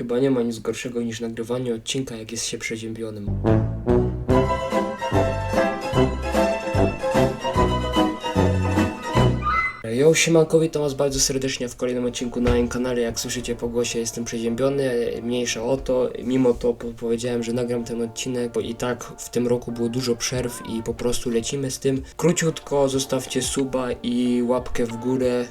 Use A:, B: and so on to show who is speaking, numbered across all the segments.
A: Chyba nie ma nic gorszego niż nagrywanie odcinka, jak jest się przeziębionym. Yo, siemanko, witam was bardzo serdecznie w kolejnym odcinku na moim kanale. Jak słyszycie po głosie jestem przeziębiony, mniejsza o to. Mimo to po- powiedziałem, że nagram ten odcinek, bo i tak w tym roku było dużo przerw i po prostu lecimy z tym. Króciutko zostawcie suba i łapkę w górę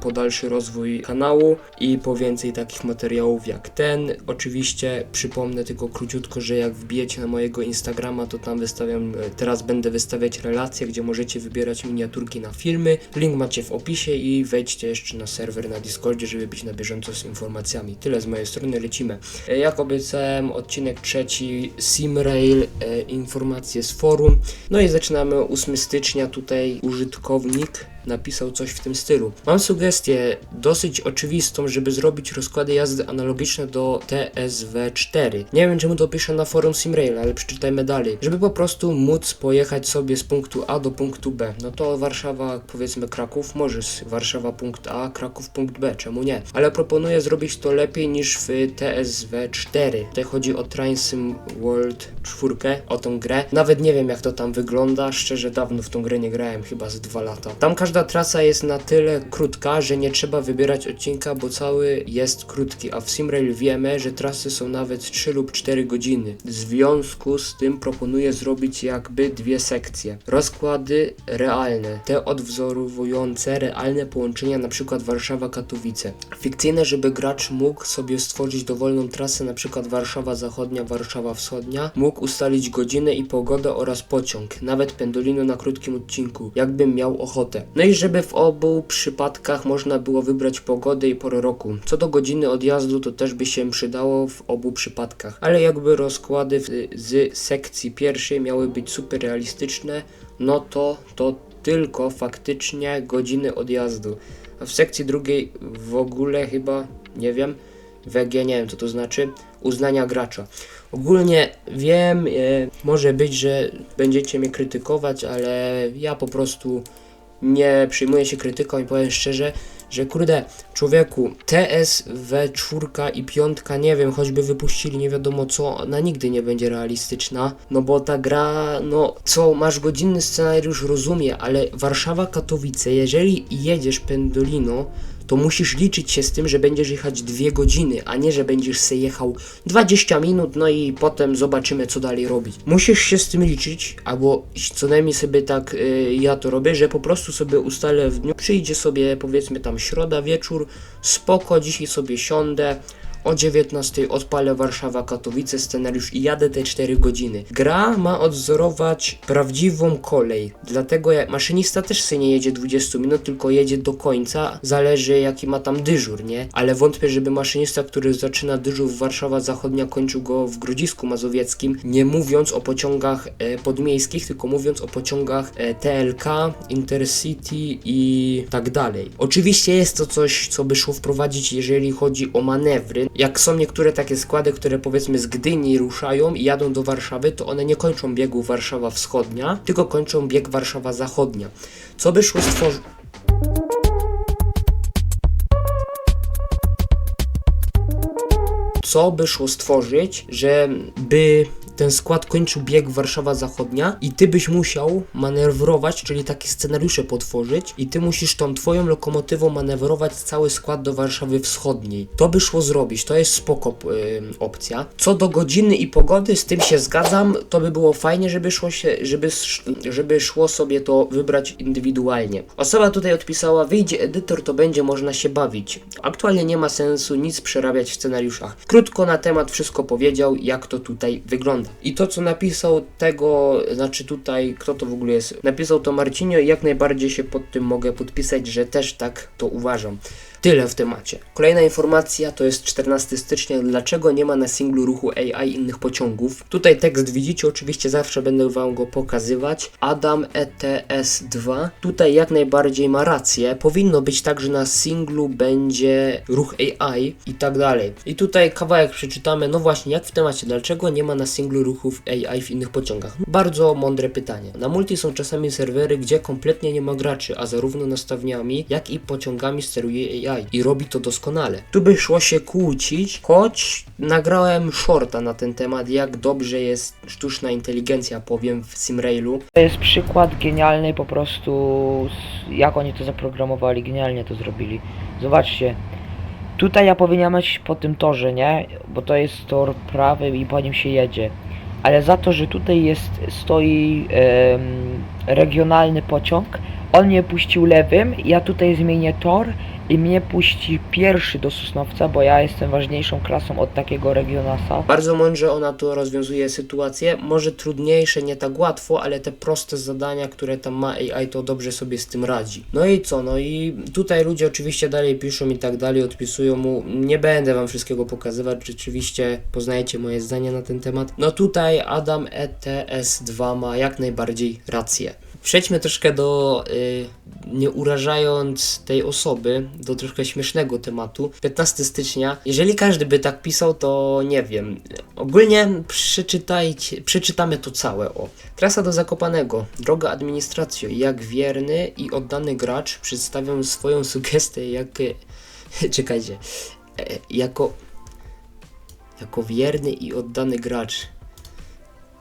A: po dalszy rozwój kanału i po więcej takich materiałów jak ten. Oczywiście przypomnę tylko króciutko, że jak wbijecie na mojego Instagrama, to tam wystawiam, e, teraz będę wystawiać relacje, gdzie możecie wybierać miniaturki na filmy. Link macie w opisie i wejdźcie jeszcze na serwer na Discordzie, żeby być na bieżąco z informacjami. Tyle z mojej strony, lecimy. E, Jak obiecałem, odcinek trzeci, Simrail, e, informacje z forum. No i zaczynamy 8 stycznia, tutaj użytkownik napisał coś w tym stylu. Mam sugestię dosyć oczywistą, żeby zrobić rozkłady jazdy analogiczne do TSW4. Nie wiem czemu to piszę na forum Simrail, ale przeczytajmy dalej. Żeby po prostu móc pojechać sobie z punktu A do punktu B. No to Warszawa, powiedzmy Kraków, możesz Warszawa punkt A, Kraków punkt B, czemu nie? Ale proponuję zrobić to lepiej niż w TSW4. Tutaj chodzi o Trainsim World 4, o tą grę. Nawet nie wiem jak to tam wygląda, szczerze dawno w tą grę nie grałem, chyba z dwa lata. Tam każda trasa jest na tyle krótka, że nie trzeba wybierać odcinka, bo cały jest krótki, a w Simrail wiemy, że trasy są nawet 3 lub 4 godziny. W związku z tym proponuję zrobić jakby dwie sekcje. Rozkłady realne, te odwzorowujące realne połączenia, przykład Warszawa-Katowice. Fikcyjne, żeby gracz mógł sobie stworzyć dowolną trasę, przykład Warszawa Zachodnia, Warszawa Wschodnia, mógł ustalić godzinę i pogodę oraz pociąg, nawet pendolino na krótkim odcinku, jakbym miał ochotę. No i żeby w obu przypadkach można było wybrać pogodę i porę roku. Co do godziny odjazdu, to też by się przydało w obu przypadkach, ale jakby rozkłady z sekcji pierwszej miały być super realistyczne, no to to tylko faktycznie godziny odjazdu. A w sekcji drugiej w ogóle chyba, nie wiem, WG nie wiem co to znaczy, uznania gracza. Ogólnie wiem, e, może być, że będziecie mnie krytykować, ale ja po prostu nie przyjmuję się krytyką i powiem szczerze, że kurde, człowieku, TSW4 i 5, nie wiem, choćby wypuścili nie wiadomo co, ona nigdy nie będzie realistyczna, no bo ta gra, no co, masz godzinny scenariusz, rozumie, ale Warszawa-Katowice, jeżeli jedziesz Pendolino, to musisz liczyć się z tym, że będziesz jechać dwie godziny, a nie, że będziesz se jechał 20 minut, no i potem zobaczymy, co dalej robić. Musisz się z tym liczyć, albo co najmniej sobie tak y, ja to robię, że po prostu sobie ustalę w dniu, przyjdzie sobie powiedzmy tam środa, wieczór, spoko, dzisiaj sobie siądę, o 19 odpalę Warszawa Katowice scenariusz i jadę te 4 godziny. Gra ma odwzorować prawdziwą kolej, dlatego jak maszynista też sobie nie jedzie 20 minut, tylko jedzie do końca, zależy jaki ma tam dyżur, nie? Ale wątpię, żeby maszynista, który zaczyna dyżur w Warszawa Zachodnia, kończył go w Grodzisku Mazowieckim, nie mówiąc o pociągach e, podmiejskich, tylko mówiąc o pociągach e, TLK, Intercity i tak dalej. Oczywiście jest to coś, co by szło wprowadzić, jeżeli chodzi o manewry. Jak są niektóre takie składy, które powiedzmy z Gdyni ruszają i jadą do Warszawy, to one nie kończą biegu Warszawa Wschodnia, tylko kończą bieg Warszawa Zachodnia. Co by szło stworzyć... co by szło stworzyć, żeby ten skład kończył bieg Warszawa Zachodnia i ty byś musiał manewrować, czyli takie scenariusze potworzyć i ty musisz tą twoją lokomotywą manewrować cały skład do Warszawy Wschodniej. To by szło zrobić, to jest spoko ym, opcja. Co do godziny i pogody, z tym się zgadzam, to by było fajnie, żeby szło się, żeby, żeby szło sobie to wybrać indywidualnie. Osoba tutaj odpisała, wyjdzie edytor, to będzie można się bawić. Aktualnie nie ma sensu nic przerabiać w scenariuszach. Krótko na temat wszystko powiedział, jak to tutaj wygląda. I to, co napisał tego, znaczy tutaj, kto to w ogóle jest, napisał to Marcinio i jak najbardziej się pod tym mogę podpisać, że też tak to uważam. Tyle w temacie. Kolejna informacja to jest 14 stycznia. Dlaczego nie ma na singlu ruchu AI innych pociągów? Tutaj tekst widzicie, oczywiście zawsze będę wam go pokazywać. Adam E ETS2 tutaj jak najbardziej ma rację. Powinno być tak, że na singlu będzie ruch AI i tak dalej. I tutaj kawałek przeczytamy. No właśnie, jak w temacie, dlaczego nie ma na singlu ruchów AI w innych pociągach? Bardzo mądre pytanie. Na multi są czasami serwery, gdzie kompletnie nie ma graczy, a zarówno nastawniami, jak i pociągami steruje AI. I robi to doskonale. Tu by szło się kłócić, choć nagrałem shorta na ten temat, jak dobrze jest sztuczna inteligencja, powiem w Simrailu.
B: To jest przykład genialny po prostu, jak oni to zaprogramowali, genialnie to zrobili. Zobaczcie, tutaj ja powinienem być po tym torze, nie? Bo to jest tor prawy i po nim się jedzie. Ale za to, że tutaj jest, stoi regionalny pociąg, on mnie puścił lewym, ja tutaj zmienię tor i mnie puści pierwszy do Sosnowca, bo ja jestem ważniejszą klasą od takiego regionasa.
A: Bardzo mądrze ona tu rozwiązuje sytuację, może trudniejsze, nie tak łatwo, ale te proste zadania, które tam ma AI, to dobrze sobie z tym radzi. No i co, no i tutaj ludzie oczywiście dalej piszą i tak dalej, odpisują mu, nie będę wam wszystkiego pokazywać, rzeczywiście poznajecie moje zdanie na ten temat. No tutaj Adam E ETS2 ma jak najbardziej rację. Przejdźmy troszkę do, y, nie urażając tej osoby, do troszkę śmiesznego tematu. 15 stycznia. Jeżeli każdy by tak pisał, to nie wiem. Ogólnie przeczytajcie, przeczytamy to całe. O. Trasa do Zakopanego. Droga administracjo. Jak wierny i oddany gracz przedstawią swoją sugestię, jak... Czekajcie. E, jako... Jako wierny i oddany gracz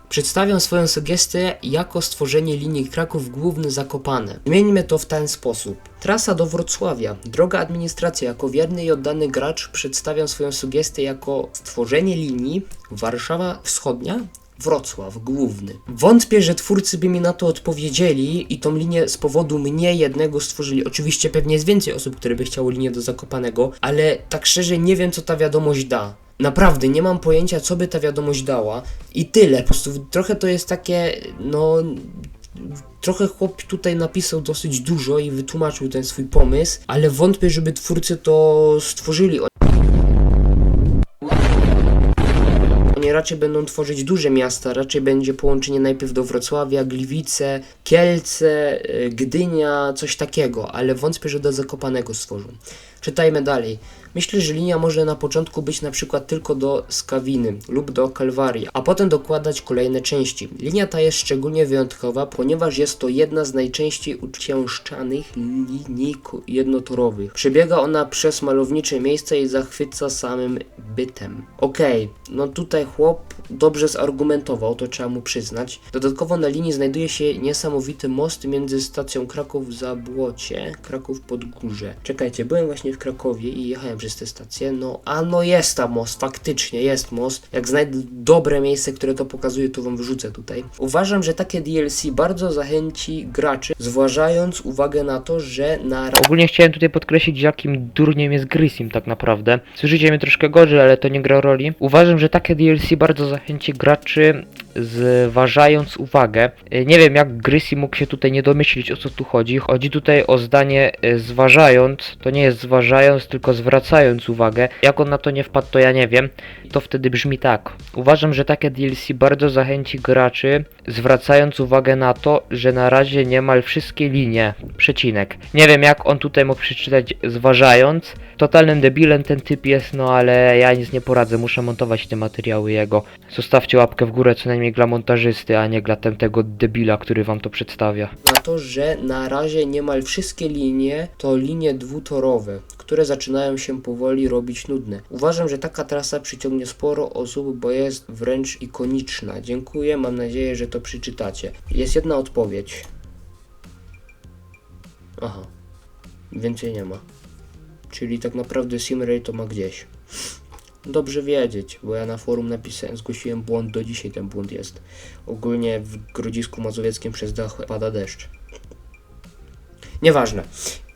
A: Przedstawiam swoją sugestię jako stworzenie linii Kraków Główny Zakopane. Zmieńmy to w ten sposób. Trasa do Wrocławia. Droga administracja. Jako wierny i oddany gracz przedstawiam swoją sugestię jako stworzenie linii Warszawa Wschodnia. Wrocław Główny. Wątpię, że twórcy by mi na to odpowiedzieli i tą linię z powodu mnie jednego stworzyli. Oczywiście pewnie jest więcej osób, które by chciały linię do Zakopanego, ale tak szczerze nie wiem, co ta wiadomość da. Naprawdę, nie mam pojęcia, co by ta wiadomość dała. I tyle. Po prostu trochę to jest takie, no. Trochę chłop tutaj napisał dosyć dużo i wytłumaczył ten swój pomysł, ale wątpię, żeby twórcy to stworzyli. Oni raczej będą tworzyć duże miasta, raczej będzie połączenie najpierw do Wrocławia, Gliwice, Kielce, y, Gdynia, coś takiego, ale wątpię, że do Zakopanego stworzą. Czytajmy dalej. Myślę, że linia może na początku być na przykład tylko do Skawiny lub do Kalwarii, a potem dokładać kolejne części. Linia ta jest szczególnie wyjątkowa, ponieważ jest to jedna z najczęściej uciężczanych linii jednotorowych. Przebiega ona przez malownicze miejsca i zachwyca samym bytem. Okej, no tutaj chłop dobrze zargumentował, to trzeba mu przyznać. Dodatkowo na linii znajduje się niesamowity most między stacją Kraków Zabłocie, Kraków Podgórze. Czekajcie, byłem właśnie w Krakowie i jechałem przez tę stację. No, a no jest tam most, faktycznie jest most. Jak znajdę dobre miejsce, które to pokazuje, to wam wrzucę tutaj. Uważam, że takie DLC bardzo zachęci graczy, zważając uwagę na to, że na
B: Ogólnie chciałem tutaj podkreślić, jakim durniem jest Grissim tak naprawdę. Słyszycie mnie troszkę gorzej, ale to nie gra roli. Uważam, że takie DLC bardzo zachęci graczy, zważając uwagę. Y, Nie wiem, jak Grissim mógł się tutaj nie domyślić, o co tu chodzi. Chodzi tutaj o zdanie y, zważając. To nie jest zważając, tylko zwracając uwagę. Jak on na to nie wpadł, to ja nie wiem. To wtedy brzmi tak. Uważam, że takie DLC bardzo zachęci graczy, zwracając uwagę na to, że na razie niemal wszystkie linie, przecinek. Nie wiem jak on tutaj mógł przeczytać zważając. Totalnym debilem ten typ jest, no ale ja nic nie poradzę, muszę montować te materiały jego. Zostawcie łapkę w górę co najmniej dla montażysty, a nie dla tamtego debila, który wam to przedstawia.
A: na to, że na razie niemal wszystkie linie to linie dwutorowe, które zaczynają powoli robić nudne. Uważam, że taka trasa przyciągnie sporo osób, bo jest wręcz ikoniczna. Dziękuję, mam nadzieję, że to przeczytacie. Jest jedna odpowiedź. Aha, więcej nie ma. Czyli tak naprawdę Simray to ma gdzieś. Dobrze wiedzieć, bo ja na forum napisałem, zgłosiłem błąd, do dzisiaj ten błąd jest. Ogólnie w Grodzisku Mazowieckim przez dach pada deszcz. Nieważne.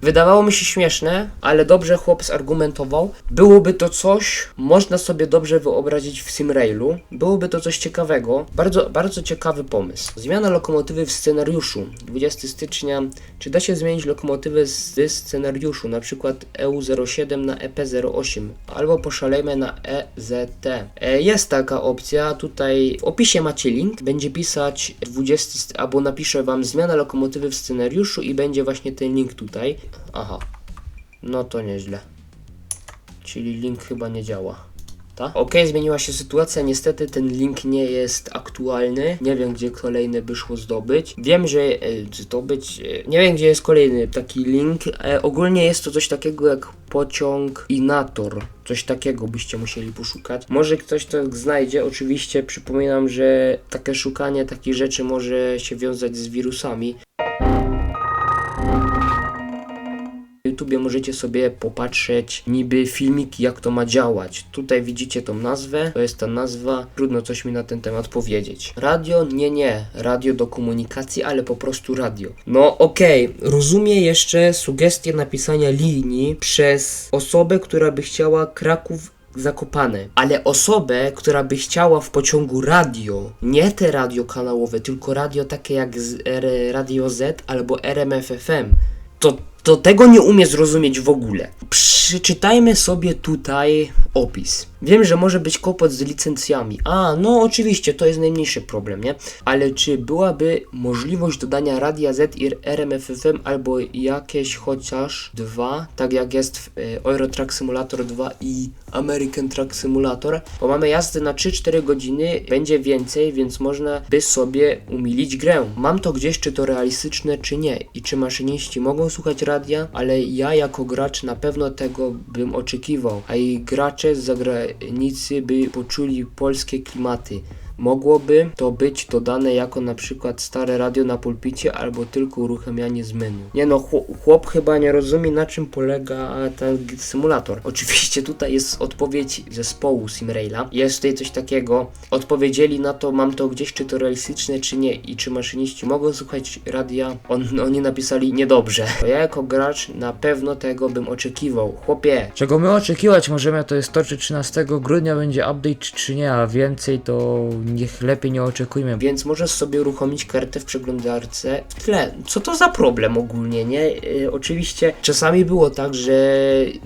A: Wydawało mi się śmieszne, ale dobrze chłop zargumentował. Byłoby to coś, można sobie dobrze wyobrazić w Simrailu. Byłoby to coś ciekawego. Bardzo, bardzo ciekawy pomysł. Zmiana lokomotywy w scenariuszu. 20 stycznia. Czy da się zmienić lokomotywę z scenariuszu, na przykład EU07 na EP08, albo poszalejmy na EZT. E, Jest taka opcja, tutaj w opisie macie link, będzie pisać 20, st- albo napiszę wam zmiana lokomotywy w scenariuszu i będzie właśnie ten link tutaj. Aha, no to nieźle. Czyli link chyba nie działa. Tak? Okej, zmieniła się sytuacja, niestety ten link nie jest aktualny. Nie wiem, gdzie kolejny by szło zdobyć. Wiem, że e, zdobyć. E, nie wiem, gdzie jest kolejny taki link. E, ogólnie jest to coś takiego jak pociąg Inator. Coś takiego byście musieli poszukać. Może ktoś to znajdzie. Oczywiście przypominam, że takie szukanie takich rzeczy może się wiązać z wirusami. YouTubie możecie sobie popatrzeć niby filmiki, jak to ma działać. Tutaj widzicie tą nazwę, to jest ta nazwa, trudno coś mi na ten temat powiedzieć. Radio? Nie, nie, radio do komunikacji, ale po prostu radio. No okej, rozumiem jeszcze sugestię napisania linii przez osobę, która by chciała Kraków Zakopane, ale osobę, która by chciała w pociągu radio, nie te radio kanałowe, tylko radio takie jak z, R, Radio Z albo RMFFM, to, to tego nie umie zrozumieć w ogóle. Przeczytajmy sobie tutaj opis. Wiem, że może być kłopot z licencjami. A, no oczywiście, to jest najmniejszy problem, nie? Ale czy byłaby możliwość dodania Radia Z i RMFFM albo jakieś chociaż dwa, tak jak jest w e, Euro Truck Simulator 2 i American Truck Simulator? Bo mamy jazdy na 3-4 godziny, będzie więcej, więc można by sobie umilić grę. Mam to gdzieś, czy to realistyczne, czy nie. I czy maszyniści mogą słuchać radia, ale ja jako gracz na pewno tego bym oczekiwał, a i gracze z zagranicy by poczuli polskie klimaty. Mogłoby to być dodane jako na przykład stare radio na pulpicie albo tylko uruchamianie z menu. Nie no, chłop, chyba nie rozumie na czym polega ten symulator. Oczywiście tutaj jest odpowiedź zespołu Simraila. Jest tutaj coś takiego. Odpowiedzieli na to, mam to gdzieś, czy to realistyczne, czy nie i czy maszyniści mogą słuchać radia. On, oni napisali niedobrze. Ja jako gracz na pewno tego bym oczekiwał. Chłopie,
C: Czego my oczekiwać możemy, to jest to, czy 13 grudnia będzie update, czy nie, a więcej to niech lepiej nie oczekujmy.
A: Więc możesz sobie uruchomić kartę w przeglądarce w tle. Co to za problem ogólnie, nie? Yy, oczywiście czasami było tak, że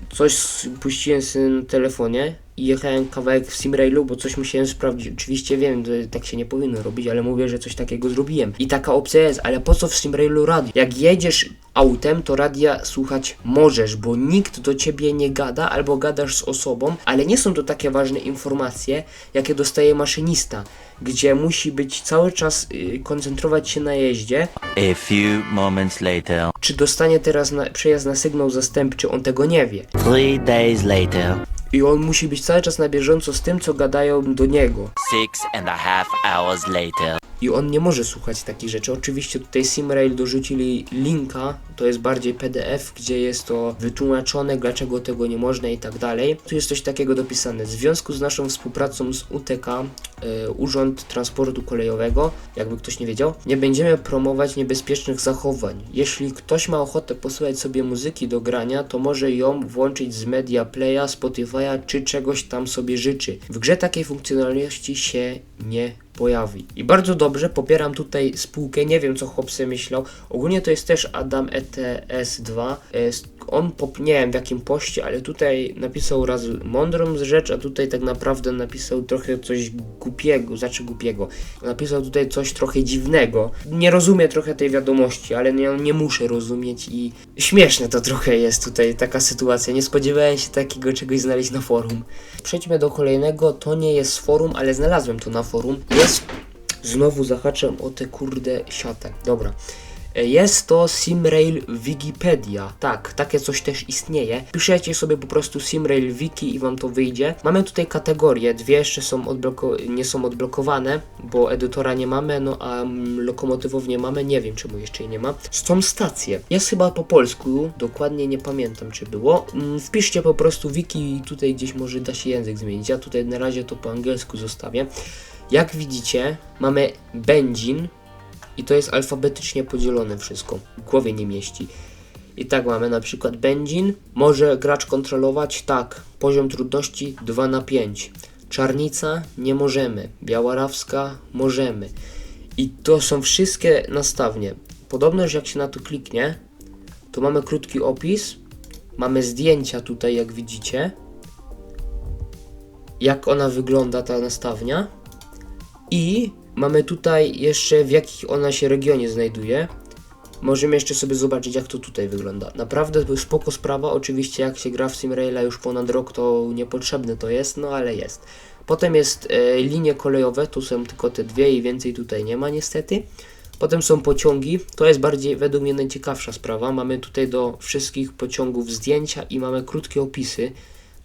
A: coś puściłem na telefonie jechałem kawałek w Simrailu, bo coś musiałem sprawdzić. Oczywiście wiem, że tak się nie powinno robić, ale mówię, że coś takiego zrobiłem. I taka opcja jest, ale po co w Simrailu radio? Jak jedziesz autem, to radia słuchać możesz, bo nikt do ciebie nie gada, albo gadasz z osobą, ale nie są to takie ważne informacje, jakie dostaje maszynista, gdzie musi być cały czas y, koncentrować się na jeździe.
D: A few moments later.
A: Czy dostanie teraz na, przejazd na sygnał zastępczy, on tego nie wie.
D: Three days later.
A: I on musi być cały czas na bieżąco z tym, co gadają do niego.
D: Six and a half hours later.
A: I on nie może słuchać takich rzeczy. Oczywiście tutaj Simrail dorzucili linka, to jest bardziej PDF, gdzie jest to wytłumaczone, dlaczego tego nie można i tak dalej. Tu jest coś takiego dopisane. W związku z naszą współpracą z UTK, e, Urząd Transportu Kolejowego, jakby ktoś nie wiedział, nie będziemy promować niebezpiecznych zachowań. Jeśli ktoś ma ochotę posłuchać sobie muzyki do grania, to może ją włączyć z Media Playa, Spotify'a czy czegoś tam sobie życzy. W grze takiej funkcjonalności się nie pojawi. I bardzo dobrze, popieram tutaj spółkę, nie wiem co chłop sobie myślał. Ogólnie to jest też Adam E ETS2. E, On, pop, nie wiem w jakim poście, ale tutaj napisał raz mądrą rzecz, a tutaj tak naprawdę napisał trochę coś głupiego, znaczy głupiego. Napisał tutaj coś trochę dziwnego. Nie rozumiem trochę tej wiadomości, ale nie, nie muszę rozumieć i śmieszne to trochę jest tutaj taka sytuacja. Nie spodziewałem się takiego czegoś znaleźć na forum. Przejdźmy do kolejnego, to nie jest forum, ale znalazłem to na forum. Jest Znowu zahaczam o tę kurde siatę. Dobra. E, Jest to Simrail Wikipedia. Tak, takie coś też istnieje. Piszecie sobie po prostu Simrail Wiki i wam to wyjdzie. Mamy tutaj kategorie, dwie jeszcze są nie są odblokowane, bo edytora nie mamy, no a mm, lokomotywów nie mamy, nie wiem czemu jeszcze jej nie ma. Są stacje. Jest chyba po polsku, dokładnie nie pamiętam czy było. Mm, Wpiszcie po prostu wiki i tutaj gdzieś może da się język zmienić. Ja tutaj na razie to po angielsku zostawię. Jak widzicie, mamy benzin i to jest alfabetycznie podzielone wszystko. W głowie nie mieści. I tak mamy na przykład benzin. Może gracz kontrolować? Tak. Poziom trudności 2 na 5. Czarnica? Nie możemy. Białarawska? Możemy. I to są wszystkie nastawnie. Podobno, że jak się na to kliknie, to mamy krótki opis. Mamy zdjęcia tutaj, jak widzicie. Jak ona wygląda, ta nastawnia. I mamy tutaj jeszcze w jakich ona się regionie znajduje. Możemy jeszcze sobie zobaczyć, jak to tutaj wygląda. Naprawdę to spoko sprawa. Oczywiście, jak się gra w Simraila już ponad rok, to niepotrzebne to jest, no ale jest. Potem jest e, linie kolejowe, tu są tylko te dwie i więcej tutaj nie ma niestety. Potem są pociągi, to jest bardziej według mnie najciekawsza sprawa. Mamy tutaj do wszystkich pociągów zdjęcia i mamy krótkie opisy.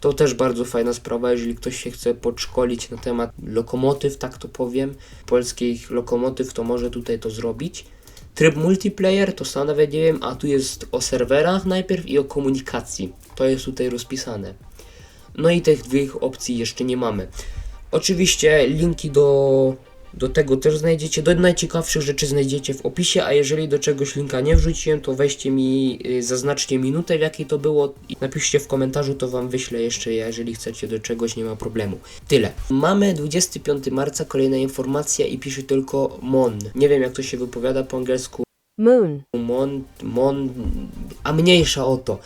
A: To też bardzo fajna sprawa, jeżeli ktoś się chce podszkolić na temat lokomotyw, tak to powiem, polskich lokomotyw, to może tutaj to zrobić. Tryb multiplayer to sam nawet nie wiem, a tu jest o serwerach najpierw i o komunikacji. To jest tutaj rozpisane. No i tych dwóch opcji jeszcze nie mamy. Oczywiście linki do, do tego też znajdziecie, do najciekawszych rzeczy znajdziecie w opisie, a jeżeli do czegoś linka nie wrzuciłem, to weźcie mi, y, zaznaczcie minutę w jakiej to było i napiszcie w komentarzu, to wam wyślę jeszcze, jeżeli chcecie do czegoś, nie ma problemu. Tyle. Mamy 25 marca, kolejna informacja i pisze tylko MON. Nie wiem jak to się wypowiada po angielsku,
E: Moon.
A: Mon, Mon, a mniejsza o to.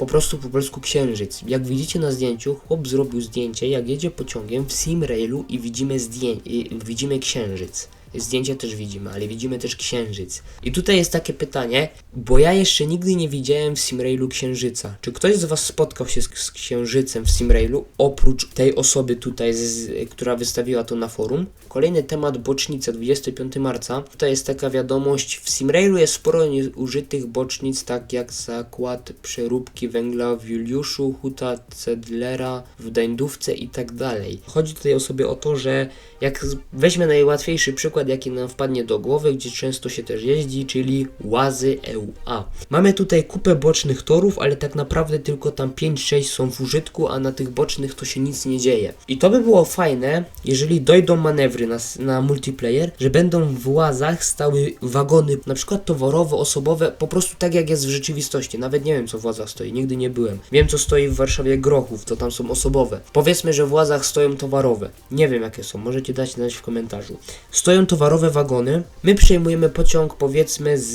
A: Po prostu po polsku księżyc. Jak widzicie na zdjęciu, chłop zrobił zdjęcie, jak jedzie pociągiem w Simrailu i widzimy zdję- i widzimy księżyc. Zdjęcia też widzimy, ale widzimy też księżyc. I tutaj jest takie pytanie, bo ja jeszcze nigdy nie widziałem w Simrailu księżyca. Czy ktoś z Was spotkał się z, z księżycem w Simrailu, oprócz tej osoby tutaj, z, która wystawiła to na forum? Kolejny temat, bocznica, 25 marca. To jest taka wiadomość, w Simrailu jest sporo użytych bocznic, tak jak zakład przeróbki węgla w Juliuszu, Huta Cedlera, w Dańdówce i tak dalej. Chodzi tutaj o sobie o to, że jak weźmy najłatwiejszy przykład, jaki nam wpadnie do głowy, gdzie często się też jeździ, czyli łazy EUA. Mamy tutaj kupę bocznych torów, ale tak naprawdę tylko tam 5-6 są w użytku, a na tych bocznych to się nic nie dzieje. I to by było fajne, jeżeli dojdą manewry na, na multiplayer, że będą w łazach stały wagony, na przykład towarowe, osobowe, po prostu tak jak jest w rzeczywistości. Nawet nie wiem co w łazach stoi, nigdy nie byłem. Wiem co stoi w Warszawie Grochów, to tam są osobowe. Powiedzmy, że w łazach stoją towarowe. Nie wiem jakie są, możecie dać znać w komentarzu. Stoją towarowe wagony, my przejmujemy pociąg powiedzmy z,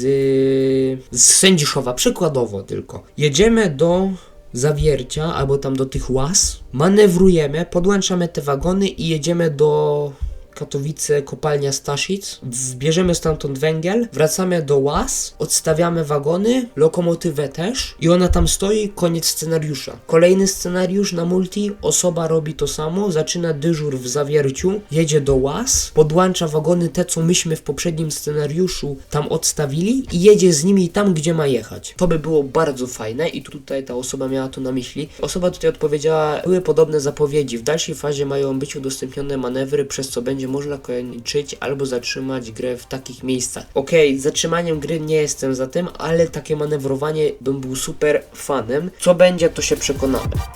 A: z Sędziszowa, przykładowo tylko. Jedziemy do zawiercia albo tam do tych łaz, manewrujemy, podłączamy te wagony i jedziemy do Katowice, kopalnia Staszic, bierzemy stamtąd węgiel, wracamy do łaz, odstawiamy wagony, lokomotywę też i ona tam stoi, koniec scenariusza. Kolejny scenariusz na multi, osoba robi to samo, zaczyna dyżur w zawierciu, jedzie do łaz, podłącza wagony te, co myśmy w poprzednim scenariuszu tam odstawili i jedzie z nimi tam, gdzie ma jechać. To by było bardzo fajne i tutaj ta osoba miała to na myśli. Osoba tutaj odpowiedziała, były podobne zapowiedzi. W dalszej fazie mają być udostępnione manewry, przez co będzie można kończyć albo zatrzymać grę w takich miejscach. Okej, z zatrzymaniem gry nie jestem za tym, ale takie manewrowanie bym był super fanem. Co będzie, to się przekonamy.